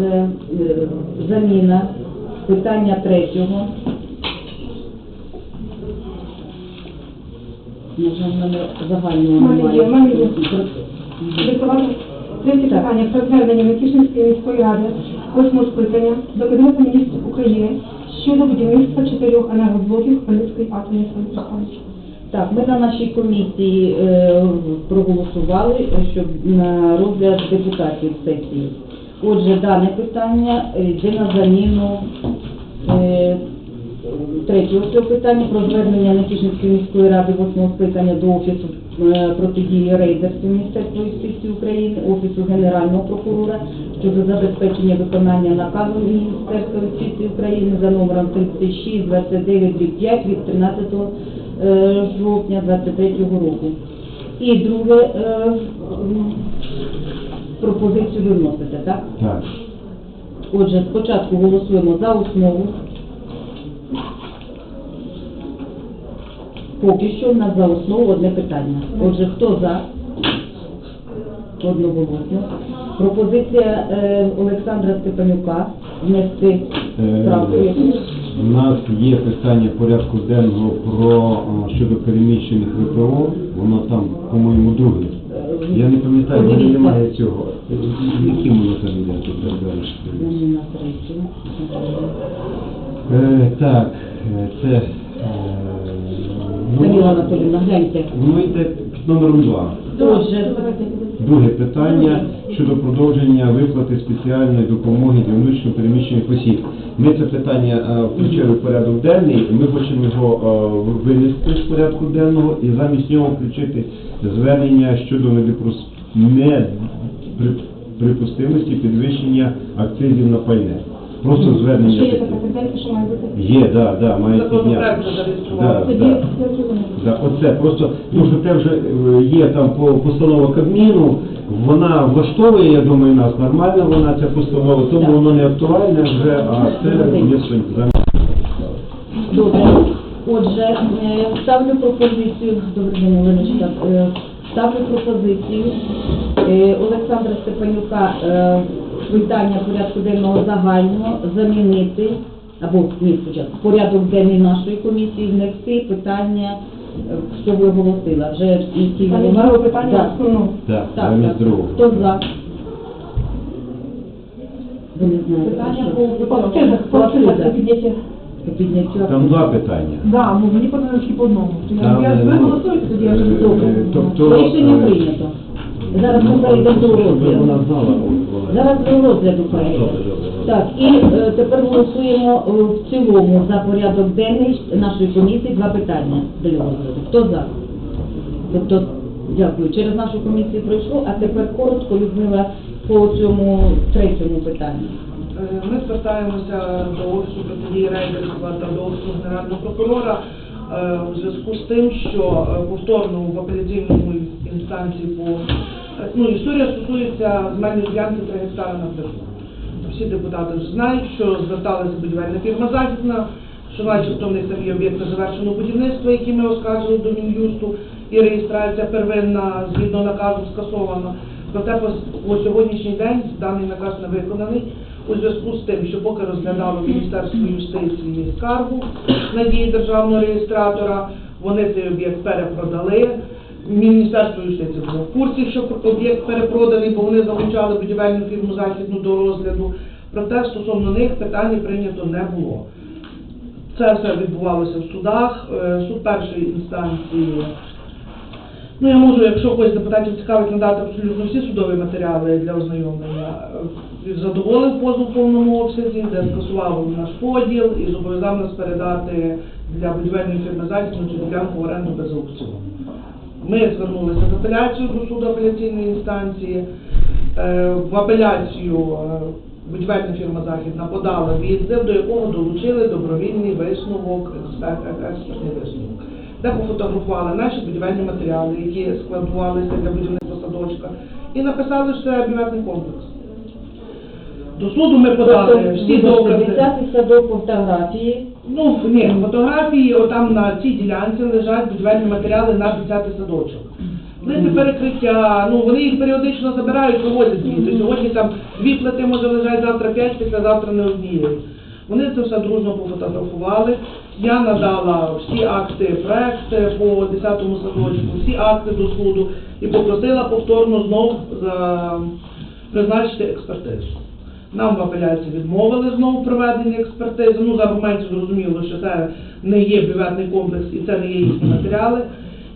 е, е, заміна питання третього. На жаль, в мене загального немає. Диктувати третє питання про звернення Микішинської міської ради восьмого скликання до Кабінету міністрів України щодо будівництва чотирьох енергоблоків Хмельницької атомної електростанції. Так, ми на нашій комісії е, проголосували, е, щоб на розгляд депутатів сесії. Отже, дане питання е, йде на заміну е, третього цього питання про звернення Нетішинської міської ради восьмого скликання до Офісу е, протидії рейдерству Міністерства юстиції України, Офісу Генерального прокурора щодо забезпечення виконання наказу Міністерства юстиції України за номером 36 29 5 від 13 е, жовтня 23 року. І друге е, пропозицію ви вносите, так? Так. Отже, спочатку голосуємо за основу. Поки що в нас за основу одне питання. Отже, хто за? Одноголосно. Пропозиція е, Олександра Степанюка внести Е, правку. яку? У нас є питання порядку денного про е, щодо переміщених ВПО. Воно там, по-моєму, друге. Я не пам'ятаю, мене немає цього. Яким воно там йде тут далі? Е, Так, е, це е, Даніла Анатоліївна, гляньте. Ну йде номером 2. Отже, Друге питання щодо продовження виплати спеціальної допомоги для внутрішньо переміщених осіб. Ми це питання е, включили в порядок денний, ми хочемо його е, винести з порядку денного і замість нього включити звернення щодо неприпустимості підвищення акцизів на пальне. Просто звернення є така що має бути. Є, да, да, має підняти. Законопроект вже зареєстрували. Да, Тоді да. Да, оце просто, тому що це вже е, є там по постанова Кабміну, вона влаштовує, я думаю, нас нормально вона ця постанова, тому Так. воно не актуальне вже, а це є замість. Добре. Отже, е, ставлю пропозицію. Добрий день, Оленочка. Е, Ставлю пропозицію е, Олександра Степанюка е, питання порядку денного загального замінити, або ні, спочатку, порядок денний нашої комісії внести питання, е, що ви оголосила. Вже є голова. друге питання Так. Так, Так, замість так. другого. Хто за? Ви не знаєте. Питання що? по акцизах, по акцизах акцизах. підняття. По підняттю Там два питання. Да, ну мені подали тільки по одному. Там, Я е, ви голосуєте, тоді я вже е, добре. е, Тобто, Рішення е, прийнято. Зараз ми перейдемо до розгляду. Зараз до розгляду перейдемо. Так, і е, тепер голосуємо е, в цілому за порядок денний нашої комісії два питання для розгляду. Хто за? Тобто, дякую. Через нашу комісію пройшло, а тепер коротко, Людмила, по цьому третьому питанню. Е, Ми звертаємося до Офісу протидії рейдерства та до Офісу Генерального прокурора е, у зв'язку з тим, що е, повторно в апеляційному інстанції по ну, історія стосується земельної ділянки 3 гектари на Бежу. Всі депутати вже знають, що зверталася будівельна фірма Західна, що начебто в них там об'єкти завершеного будівництва, які ми оскаржили до Мін'юсту, і реєстрація первинна згідно наказу скасована. Проте по сьогоднішній день даний наказ не виконаний у зв'язку з тим, що поки розглядало Міністерство юстиції скаргу на дії державного реєстратора, вони цей об'єкт перепродали. Міністерство юстиції було в курсі, що об'єкт перепроданий, бо вони залучали будівельну фірму західну до розгляду. Проте стосовно них питання прийнято не було. Це все відбувалося в судах. Е, Суд першої інстанції. Ну, я можу, якщо з депутатів цікавить, надати абсолютно всі судові матеріали для ознайомлення. Е, Задоволив позов в повному обсязі, де скасував наш поділ і зобов'язав нас передати для будівельної фірми Західну цю ділянку в оренду без аукціону. Ми звернулися в апеляцію до суду апеляційної інстанції. Е, В апеляцію е, будівельна фірма Західна подала відзив, до якого долучили добровільний висновок, експертний висновок, де пофотографували наші будівельні матеріали, які складувалися для будівництва садочка, і написали, що це бюветний комплекс. До суду ми подали всі докази. 10 садок фотографії. Ну, ні, фотографії, отам на цій ділянці лежать будівельні матеріали на 10 садочок. Плити перекриття, ну вони їх періодично забирають, вивозять звідти. Сьогодні там дві плити може лежать, завтра п'ять, післязавтра не однієї. Вони це все дружно пофотографували. Я надала всі акти, проекти по 10-му садочку, всі акти до суду і попросила повторно знов за призначити експертизу. Нам в апеляції відмовили знову проведення експертизи. Ну, з аргументів зрозуміло, що це не є бюветний комплекс і це не є їхні матеріали.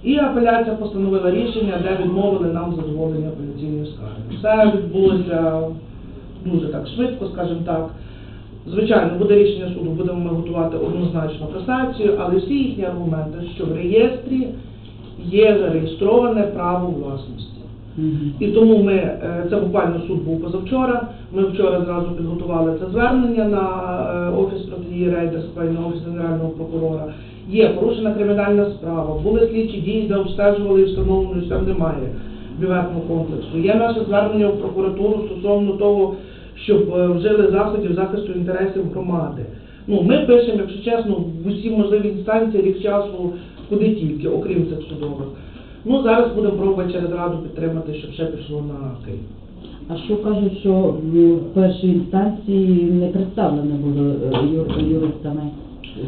І апеляція постановила рішення, де відмовили нам задоволення апеляційної скарги. Все відбулося дуже так швидко, скажімо так. Звичайно, буде рішення суду, будемо ми готувати однозначно касацію, але всі їхні аргументи, що в реєстрі є зареєстроване право власності. І тому ми, е, це буквально суд був позавчора, ми вчора зразу підготували це звернення на е, Офіс протидії рейдерства і на Офіс Генерального прокурора. Є порушена кримінальна справа, були слідчі дії, де обстежували і встановлено, що там немає бюветного комплексу. Є наше звернення в прокуратуру стосовно того, щоб е, вжили заходів захисту інтересів громади. Ну, ми пишемо, якщо чесно, в усі можливі інстанції рік часу, куди тільки, окрім цих судових. Ну, зараз будемо пробувати через раду підтримати, щоб ще пішло на Київ. А що кажуть, що в першій інстанції не представлені були е, юр- юристами?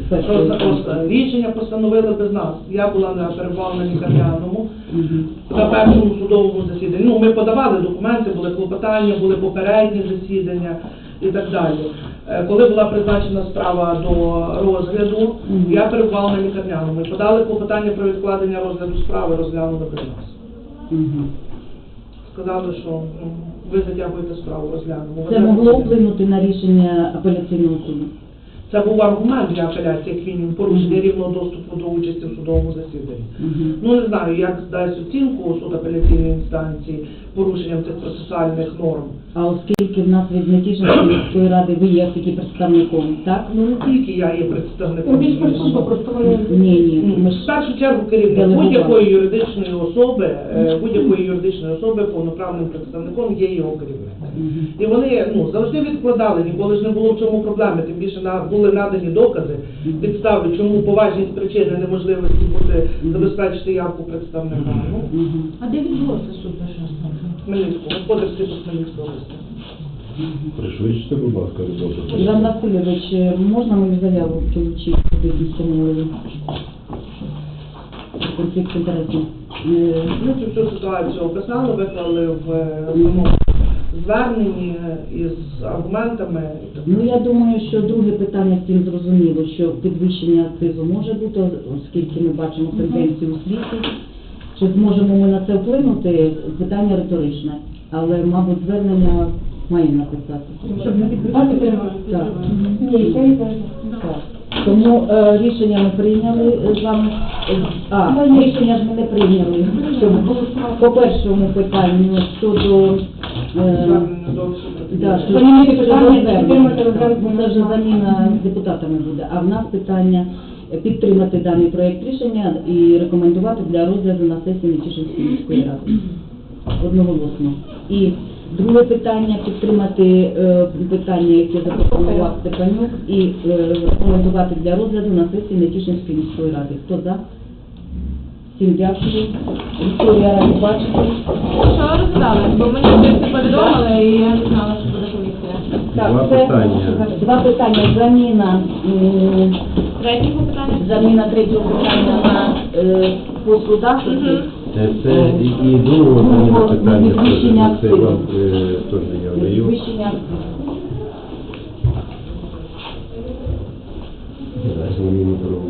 в першій Просто, інстанції? просто рішення постановили без нас. Я була на перебувала на лікарняному Мгм. на першому судовому засіданні. Ну, ми подавали документи, були клопотання, були попередні засідання і так далі. Е, Коли була призначена справа до розгляду, я перебувала на лікарняному. Ми подали клопотання про відкладення розгляду справи, розглянули без нас. Сказали, що ну, ви затягуєте справу, розглянемо. Це могло вплинути на рішення апеляційного суду? Це був аргумент для апеляції, як мінімум, порушення рівного доступу до участі в судовому засіданні. Мгм. Ну не знаю, як дасть оцінку суд апеляційної інстанції порушенням цих процесуальних норм. А оскільки в нас від Нетішинської міської ради ви є тільки представником, так? Ну не тільки я є представником. Ну, Ні, ні. Ну, Ми В першу чергу керівник будь-якої юридичної особи, е, будь-якої юридичної особи повноправним представником є його керівник. І вони ну завжди відкладали, ніколи ж не було в цьому проблеми. Тим більше на були надані докази, підстави, чому поважність причини неможливості бути забезпечити явку представника. Ну А де відбулося суд першої інстанції? Хмельницького, господарський суд Хмельницької області. Пришвидшите, будь ласка, роботу. Іван Васильович, е, можна мою заяву долучити до постанови? Конфлікт інтересів. Е, Ми цю всю ситуацію описали, виклали в е, самому зверненні із аргументами. Ну, я думаю, що друге питання з цим зрозуміло, що підвищення акцизу може бути, оскільки ми бачимо тенденцію у світі. Чи зможемо ми на це вплинути? Питання риторичне, але, мабуть, звернення маємо написати. Щоб не підписати. Так. ні, це. Так. Тому е, рішення ми прийняли е, з вами. Е, А, рішення ж ми не прийняли. По першому питанню щодо вже заміна депутатами буде. А в нас питання підтримати даний проект рішення і рекомендувати для розгляду на сесії Нетішинської міської ради. Одноголосно. І друге питання підтримати е, питання, яке запропонував Степанюк, і е, рекомендувати для розгляду на сесії Нетішинської міської ради. Хто за? Всім дякую. Вікторія раді бачити. Що ви розглядали? Бо мені хтось повідомили, і я не знала, що буде комісія. Так, Два це питання. Два питання. Заміна, м, Третього питання? заміна третього питання на е. Мгм. Е, Це і, і другого заміна питання теж, це вам е, теж я даю. Підвищення. Заміну другого